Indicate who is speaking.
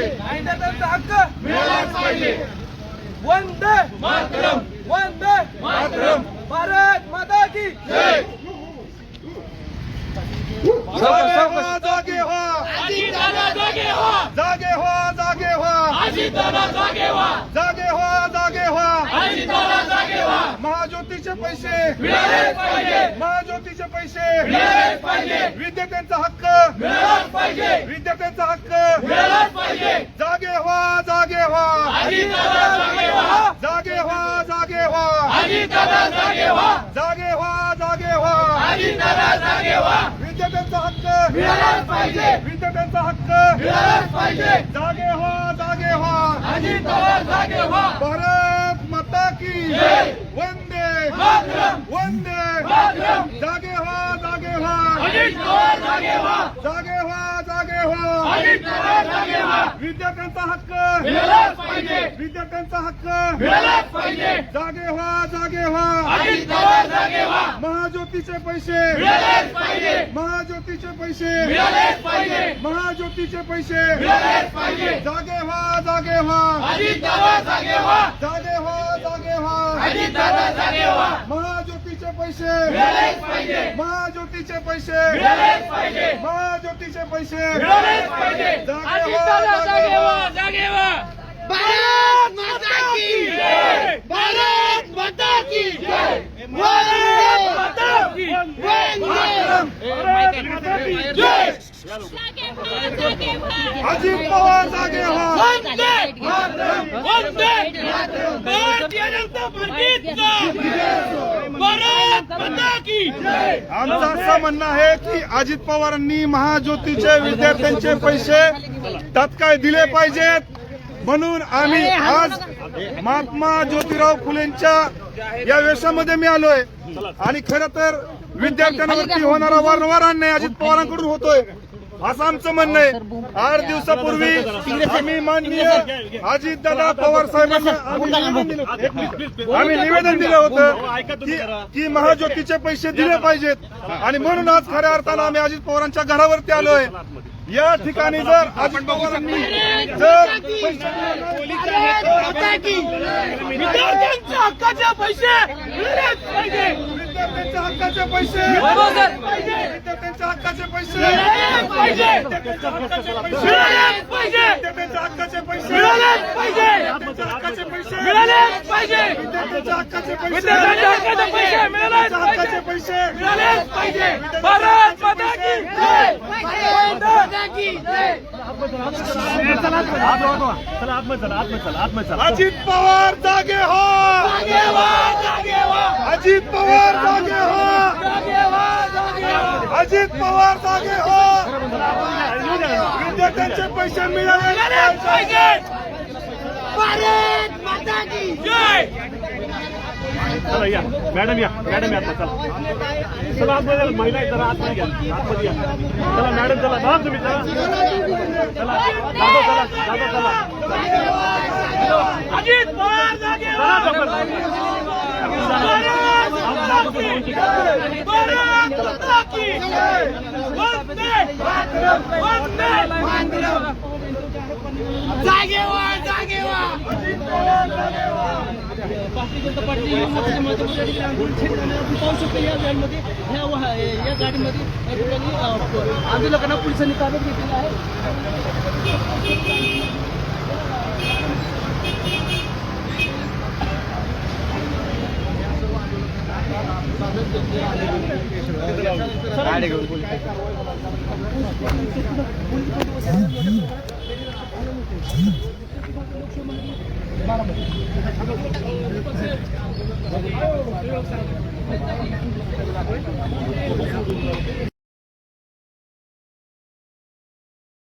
Speaker 1: अन्नदात्यांचा हक्क
Speaker 2: मिळालाच पाहिजे.
Speaker 1: वंदे
Speaker 2: मातरम.
Speaker 1: वंदे
Speaker 2: मातरम.
Speaker 1: भारत माता की
Speaker 2: जय.
Speaker 3: जागे व्हा जागे व्हा
Speaker 2: अजितदादा जागे व्हा.
Speaker 3: जागे व्हा जागे व्हा.
Speaker 2: अजितदादा जागे व्हा.
Speaker 3: महाज्योतीचे पैसे.
Speaker 2: मिळालेच पाहिजे.
Speaker 3: महाज्योतीचे पैसे.
Speaker 2: मिळालेच पाहिजे.
Speaker 3: विद्यार्थ्यांचा हक्क.
Speaker 2: मिळालाच पाहिजे.
Speaker 3: विद्यार्थ्यांचा हक्क.
Speaker 2: मिळालाच पाहिजे.
Speaker 3: जागे व्हा जागे व्हा.
Speaker 2: अजितदादा जागे व्हा.
Speaker 3: जागे व्हा जागे व्हा.
Speaker 2: अजितदादा जागे व्हा.
Speaker 3: जागे व्हा जागे व्हा.
Speaker 2: अजितदादा जागे व्हा.
Speaker 3: विद्यार्थ्यांचा हक्क.
Speaker 2: पाहिजे.
Speaker 3: विद्यार्थ्यांचा हक्क.
Speaker 2: मिळालाच पाहिजे
Speaker 3: जागे व्हा जागे व्हा.
Speaker 2: अजितदादा जागे व्हा.
Speaker 3: भारत माता की
Speaker 2: जय.
Speaker 3: वंदे.
Speaker 2: मातरम.
Speaker 3: वंदे.
Speaker 2: मातरम.
Speaker 3: जागे व्हा जागे व्हा.
Speaker 2: जागे व्हा.
Speaker 3: जागे व्हा जागे व्हा.
Speaker 2: अजितदादा जागे व्हा.
Speaker 3: विद्यार्थ्यांचा हक्क.
Speaker 2: मिळालाच पाहिजे.
Speaker 3: विद्यार्थ्यांचा हक्क.
Speaker 2: मिळालाच पाहिजे.
Speaker 3: जागे व्हा जागे व्हा. महाज्योतीचे पैसे. महाज्योतीचे पैसे. महाज्योतीचे पैसे. जागे व्हा जागे व्हा.
Speaker 2: जागे व्हा.
Speaker 3: जागे व्हा महाज्योतीचे पैसे. महाज्योतीचे पैसे. महाज्योतीचे पैसे. जागे व्हा जागे व्हा
Speaker 2: जागे व्हा भारत माता की जय भारत माता की जय भारत माता की वंदे जय
Speaker 3: अजित पवार जागे
Speaker 2: वंदे वंदे भारतीय जनता पार्टी की
Speaker 3: आमचं असं म्हणणं आहे की अजित पवारांनी महाज्योतीचे विद्यार्थ्यांचे पैसे तत्काळ दिले पाहिजेत. म्हणून आम्ही आज महात्मा ज्योतिराव फुलेंच्या या वेशामध्ये मी आलोय. आणि खरं तर विद्यार्थ्यांवरती होणारा वारंवार अन्याय अजित पवारांकडून होतोय असं आमचं म्हणणं आहे. आठ दिवसापूर्वी आम्ही माननीय अजितदादा पवार साहेबांना आम्ही निवेदन दिलं होतं. की की महाज्योतीचे पैसे दिले पाहिजेत. आणि म्हणून आज खऱ्या अर्थानं आम्ही अजित पवारांच्या घरावरती आलोय. या ठिकाणी जर अजित पवारांनी जर पैसे
Speaker 2: विद्यार्थ्यांच्या हक्काचे पैसे
Speaker 3: विद्यार्थ्यांच्या हक्काचे पैसे. विद्यार्थ्यांच्या हक्काचे पैसे हक्काचे पैसे विद्यार्थ्यांच्या हक्काचे पैसे विद्यार्थ्यांच्या हक्काचे पैसे हक्काचे पैसे
Speaker 2: विद्यार्थ्यांच्या हक्काचे पैसे मिळालेच
Speaker 3: विद्यार्थ्यांच्या हक्काचे पैसे
Speaker 2: मिळालेच पाहिजे भारत माता की जय भारत माता की जय
Speaker 3: अजित पवार जागे हो
Speaker 2: जागे व्हा जागे व्हा
Speaker 3: अजित पवार जागे हो
Speaker 2: जागे व्हा जागे व्हा
Speaker 3: अजित पवार जागे हो. विद्यार्थ्यांचे पैसे मिळाले.
Speaker 2: मिळालेच पाहिजे भारत माता की जय.
Speaker 4: चला या. मॅडम या. मॅडम या चला. चला आतमध्ये. महिला आहेत जरा आतमध्ये घ्या आतमध्ये या. चला मॅडम चला. चला तुम्ही चला. चला. दादा चला. दादा चला.
Speaker 2: अजित पवार जागे
Speaker 4: चला
Speaker 2: व्हा
Speaker 4: लवकर.
Speaker 2: भारत
Speaker 5: भारतीय जनता पार्टी पाहू शकतो या व्हॅनमध्ये ह्या वाह- या गाडीमध्ये या ठिकाणी आंदोलकांना पोलिसांनी ताब्यात घेतलेला आहे गाडी घेऊन पोलीस